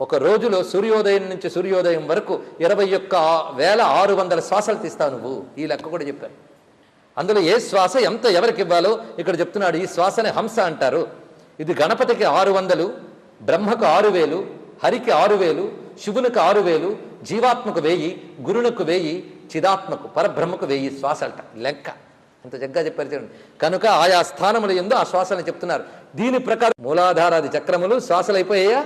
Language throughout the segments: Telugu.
ఒక రోజులో సూర్యోదయం నుంచి సూర్యోదయం వరకు ఇరవై ఒక్క వేల ఆరు వందల శ్వాసలు తీస్తావు నువ్వు. ఈ లెక్క కూడా చెప్పారు. అందులో ఏ శ్వాస ఎంత ఎవరికి ఇవ్వాలో ఇక్కడ చెప్తున్నాడు. ఈ శ్వాసని హంస అంటారు. ఇది గణపతికి ఆరు వందలు బ్రహ్మకు ఆరు వేలు హరికి ఆరు వేలు శివునికి ఆరు వేలు జీవాత్మకు వేయి గురునకు వేయి చిదాత్మకు పరబ్రహ్మకు వెయ్యి శ్వాసలట లెక్క. అంత జగ్గా చెప్పారు చూడండి. కనుక ఆయా స్థానములు ఎందు ఆ శ్వాసలను చెప్తున్నారు. దీని ప్రకారం మూలాధారాది చక్రములు శ్వాసలు అయిపోయాయా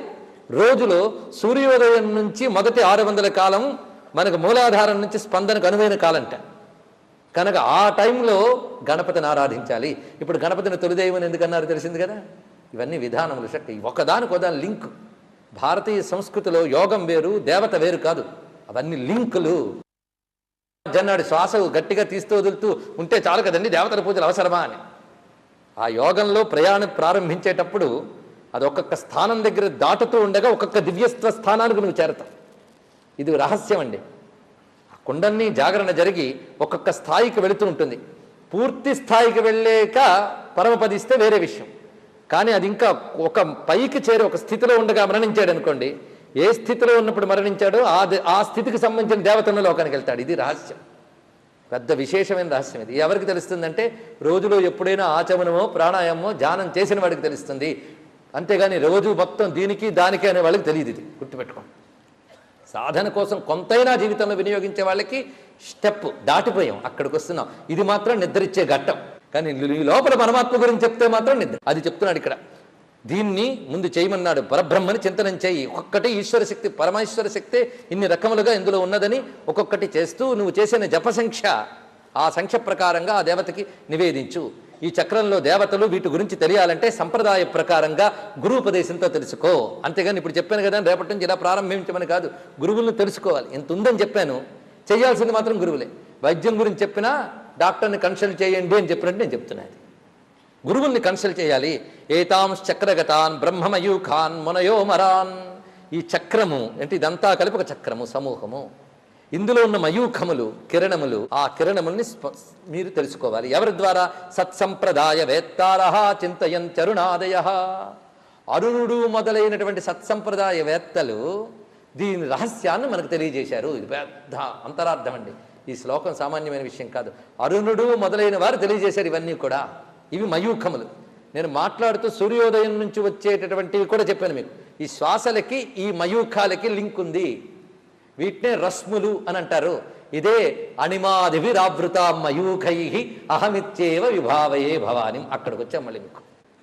రోజులో సూర్యోదయం నుంచి మొదటి ఆరు వందల కాలం మనకు మూలాధారం నుంచి స్పందనకు అనువైన కాలంట. కనుక ఆ టైంలో గణపతిని ఆరాధించాలి. ఇప్పుడు గణపతిని తొలిదైవని ఎందుకన్నారు తెలిసింది కదా? ఇవన్నీ విధానములు శక్తి. ఒకదానికి ఒకదాని లింక్. భారతీయ సంస్కృతిలో యోగం వేరు దేవత వేరు కాదు. అవన్నీ లింకులు. జన్నాడు శ్వాస గట్టిగా తీస్తూ వదులుతూ ఉంటే చాలు కదండి దేవతల పూజలు అవసరమా అని. ఆ యోగంలో ప్రయాణం ప్రారంభించేటప్పుడు అది ఒక్కొక్క స్థానం దగ్గర దాటుతూ ఉండగా ఒక్కొక్క దివ్యత్వ స్థానానికి నువ్వు చేరతావు. ఇది రహస్యం అండి. ఆ కుండన్ని జాగరణ జరిగి ఒక్కొక్క స్థాయికి వెళుతూ ఉంటుంది. పూర్తి స్థాయికి వెళ్ళాక పరమపదిస్తే వేరే విషయం. కానీ అది ఇంకా ఒక పైకి చేరి ఒక స్థితిలో ఉండగా మరణించాడు అనుకోండి ఏ స్థితిలో ఉన్నప్పుడు మరణించాడో ఆ ఆ స్థితికి సంబంధించిన దేవతన్న లోకానికి వెళ్తాడు. ఇది రహస్యం. పెద్ద విశేషమైన రహస్యం ఇది. ఎవరికి తెలుస్తుందంటే రోజులో ఎప్పుడైనా ఆచమనమో ప్రాణాయామో ధ్యానం చేసిన వాడికి తెలుస్తుంది. అంతేగాని రోజు మొత్తం దీనికి దానికి అనే వాళ్ళకి తెలియదు ఇది. గుర్తుపెట్టుకోండి. సాధన కోసం కొంతైనా జీవితంలో వినియోగించే వాళ్ళకి స్టెప్ దాటిపోయాం. అక్కడికి వస్తున్నాం. ఇది మాత్రం నిద్రిచ్చే ఘట్టం. కానీ ఈ లోపల పరమాత్మ గురించి చెప్తే మాత్రం నిద్ర. అది చెప్తున్నాడు ఇక్కడ. దీన్ని ముందు చేయమన్నాడు పరబ్రహ్మని చింతనం చేయి. ఒక్కటి ఈశ్వర శక్తి పరమేశ్వర శక్తి ఇన్ని రకములుగా ఇందులో ఉన్నదని ఒక్కొక్కటి చేస్తూ నువ్వు చేసిన జప సంఖ్య ఆ సంఖ్య ప్రకారంగా ఆ దేవతకి నివేదించు. ఈ చక్రంలో దేవతలు వీటి గురించి తెలియాలంటే సంప్రదాయ ప్రకారంగా గురు ఉపదేశంతో తెలుసుకో. అంతేగాని ఇప్పుడు చెప్పాను కదా రేపటి నుంచి ఇలా ప్రారంభించమని కాదు గురువులను తెలుసుకోవాలి. ఎంత ఉందని చెప్పాను. చేయాల్సింది మాత్రం గురువులే. వైద్యం గురించి చెప్పినా డాక్టర్ని కన్సల్ట్ చేయండి అని చెప్పినట్టు నేను చెప్తున్నాను గురువుల్ని కన్సల్ట్ చేయాలి. ఏతాంశ చక్రగతాన్ బ్రహ్మమయూఖాన్ మునయోమరాన్. ఈ చక్రము అంటే ఇదంతా కలిపి ఒక చక్రము సమూహము. ఇందులో ఉన్న మయూఖములు కిరణములు ఆ కిరణముల్ని స్ప- మీరు తెలుసుకోవాలి. ఎవరి ద్వారా? సత్సంప్రదాయ వేత్తారహ చింతయంత్యరుణాదయ అరుణుడు మొదలైనటువంటి సత్సంప్రదాయ వేత్తలు దీని రహస్యాన్ని మనకు తెలియజేశారు. ఇది పెద్ద అంతరార్థం అండి. ఈ శ్లోకం సామాన్యమైన విషయం కాదు. అరుణుడు మొదలైన వారు తెలియజేశారు ఇవన్నీ కూడా. ఇవి మయూఖములు. నేను మాట్లాడుతూ సూర్యోదయం నుంచి వచ్చేటటువంటివి కూడా చెప్పాను మీకు. ఈ శ్వాసలకి ఈ మయూఖాలకి లింక్ ఉంది. వీటినే రస్ములు అని అంటారు. ఇదే అణిమాదివిరావృత మయూఖై అహమిత్యేవ విభావయే భవాని. అక్కడికి వచ్చాం మళ్ళీ మీకు.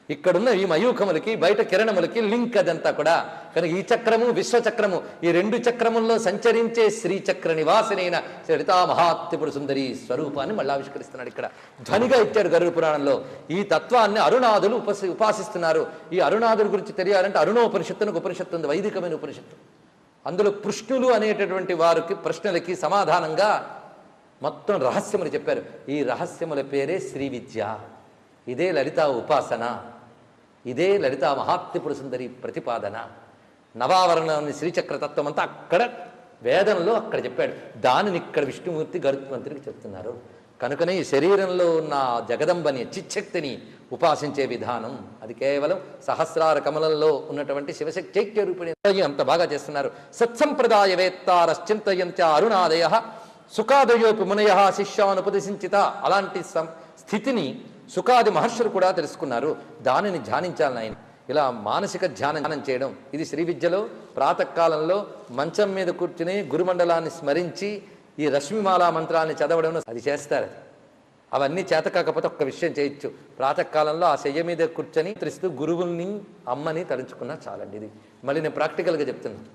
ఇక్కడున్న ఈ మయూఖములకి బయట కిరణములకి లింక్ అదంతా కూడా. కనుక ఈ చక్రము విశ్వచక్రము ఈ రెండు చక్రముల్లో సంచరించే శ్రీచక్ర నివాసినైన చరితా మహాత్రిపుర సుందరి స్వరూపాన్ని మళ్ళీ ఆవిష్కరిస్తున్నాడు ఇక్కడ. ధ్వనిగా ఇచ్చాడు గరుడు పురాణంలో. ఈ తత్వాన్ని అరుణాదులు ఉపసి ఉపాసిస్తున్నారు. ఈ అరుణాదుల గురించి తెలియాలంటే అరుణోపనిషత్తు ఉపనిషత్తు ఉంది వైదికమైన ఉపనిషత్తు. అందులో కృష్ణులు అనేటటువంటి వారికి ప్రశ్నలకి సమాధానంగా మొత్తం రహస్యములు చెప్పారు. ఈ రహస్యముల పేరే శ్రీ విద్య. ఇదే లలిత ఉపాసన. ఇదే లలిత మహాత్రిపుర సుందరి ప్రతిపాదన. నవావరణ శ్రీచక్ర తత్వం అంతా అక్కడ వేదనలో అక్కడ చెప్పాడు. దానిని ఇక్కడ విష్ణుమూర్తి గరుత్మంత్రికి చెప్తున్నారు. కనుకనే ఈ శరీరంలో ఉన్న జగదంబని చిచ్చక్తిని ఉపాసించే విధానం. అది కేవలం సహస్రార కమలంలో ఉన్నటువంటి శివశక్తి చైక్య రూపిణి అంత బాగా చేస్తున్నారు. సత్సంప్రదాయ రశ్చింతయంత అరుణాదయ సుఖాదయోపు మునయ శిష్యానుపదేశించిత అలాంటి సం- స్థితిని సుఖాది మహర్షులు కూడా తెలుసుకున్నారు. దానిని ధ్యానించాలని ఆయన ఇలా మానసిక ధ్యానం చేయడం. ఇది శ్రీ విద్యలో ప్రాతకాలంలో మంచం మీద కూర్చుని గురుమండలాన్ని స్మరించి ఈ రశ్మిమాల మంత్రాన్ని చదవడం అది చేస్తారు అది. అవన్నీ చేత కాకపోతే ఒక్క విషయం చేయొచ్చు. ప్రాతకాలంలో ఆ శయ్య మీద కూర్చొని త్రిస్తూ గురువుల్ని అమ్మని తలుచుకున్నా చాలండి ఇది. మళ్ళీ నేను ప్రాక్టికల్గా చెప్తున్నాను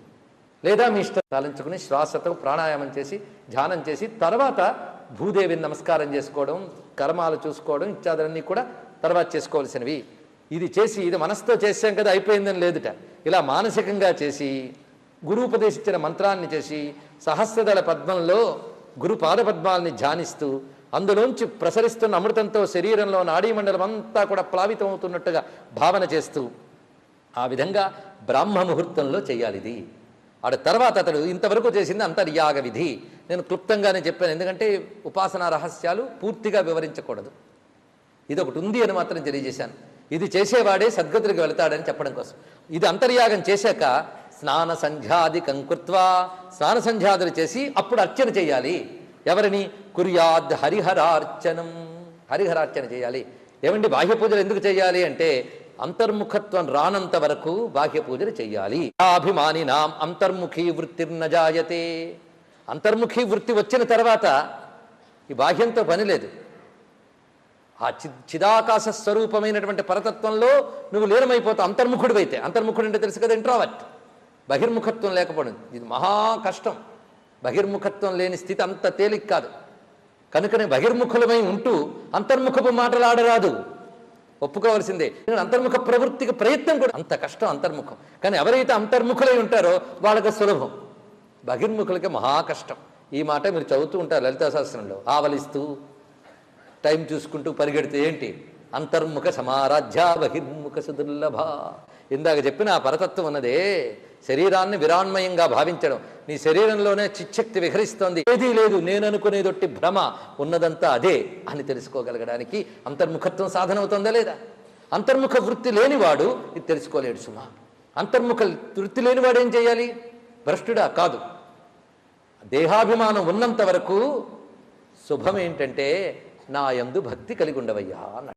లేదా మీ ఇష్టం తలంచుకుని శ్వాసతో ప్రాణాయామం చేసి ధ్యానం చేసి తర్వాత భూదేవిని నమస్కారం చేసుకోవడం కర్మాలు చూసుకోవడం ఇత్యాదులన్నీ కూడా తర్వాత చేసుకోవాల్సినవి. ఇది చేసి ఇది మనసుతో చేసాం కదా అయిపోయిందని లేదుట. ఇలా మానసికంగా చేసి గురు ఉపదేశించిన మంత్రాన్ని చేసి సహస్రదళ పద్మంలో గురు పాదపద్మాల్ని ధ్యానిస్తూ అందులోంచి ప్రసరిస్తున్న అమృతంతో శరీరంలో నాడీమండలం అంతా కూడా ప్లావితం అవుతున్నట్టుగా భావన చేస్తూ ఆ విధంగా బ్రాహ్మ ముహూర్తంలో చేయాలి ఇది. ఆడ తర్వాత అతడు ఇంతవరకు చేసింది అంతర్యాగ విధి. నేను క్లుప్తంగానే చెప్పాను ఎందుకంటే ఉపాసనా రహస్యాలు పూర్తిగా వివరించకూడదు. ఇది ఒకటి ఉంది అని మాత్రం తెలియజేశాను. ఇది చేసేవాడే సద్గతులకు వెళతాడని చెప్పడం కోసం. ఇది అంతర్యాగం చేశాక స్నాన సంధ్యాధికం కృత్వా. స్నాన సంధ్యాదులు చేసి అప్పుడు అర్చన చేయాలి. ఎవరిని? కుర్యాద్ హరిహరార్చనం. హరిహరార్చన చేయాలి. ఏమండి బాహ్య పూజలు ఎందుకు చేయాలి అంటే అంతర్ముఖత్వం రానంత వరకు బాహ్య పూజలు చేయాలి. అభిమాని నాం అంతర్ముఖీ వృత్తిర్న జాయతే. అంతర్ముఖీ వృత్తి వచ్చిన తర్వాత ఈ బాహ్యంతో పని లేదు. ఆ చి చిదాకాశ స్వరూపమైనటువంటి పరతత్వంలో నువ్వు లీనమైపోతావు. అంతర్ముఖుడివైతే. అంతర్ముఖుడు అంటే తెలుసు కదా ఇంట్రావర్ట్ బహిర్ముఖత్వం లేకపోవడం. ఇది మహా కష్టం. బహిర్ముఖత్వం లేని స్థితి అంత తేలిక కాదు. కనుకనే బహిర్ముఖులమై ఉంటూ అంతర్ముఖపు మాటలాడరాదు. ఒప్పుకోవాల్సిందే. అంతర్ముఖ ప్రవృత్తికి ప్రయత్నం కూడా అంత కష్టం అంతర్ముఖం. కానీ ఎవరైతే అంతర్ముఖులై ఉంటారో వాళ్ళకి సులభం. బహిర్ముఖులకి మహా కష్టం. ఈ మాట మీరు చదువుతూ ఉంటారు లలితా శాస్త్రంలో. ఆవలిస్తూ టైం చూసుకుంటూ పరిగెడితే ఏంటి? అంతర్ముఖ సమారాధ్య బహిర్ముఖ సుదుర్లభ. ఇందాక చెప్పిన ఆ పరతత్వం ఉన్నదే శరీరాన్ని విరాన్మయంగా భావించడం. నీ శరీరంలోనే చిచ్చక్తి విహరిస్తోంది. ఏదీ లేదు నేను అనుకునేదొట్టి భ్రమ ఉన్నదంతా అదే అని తెలుసుకోగలగడానికి అంతర్ముఖత్వం సాధన అవుతుందా లేదా? అంతర్ముఖ వృత్తి లేనివాడు ఇది తెలుసుకోలేడు సుమా. అంతర్ముఖ వృత్తి లేనివాడు ఏం చేయాలి? భ్రష్టుడా? కాదు. దేహాభిమానం ఉన్నంత వరకు శుభం ఏంటంటే నా యందు భక్తి కలిగి ఉండవయ్యా అన్నాడు.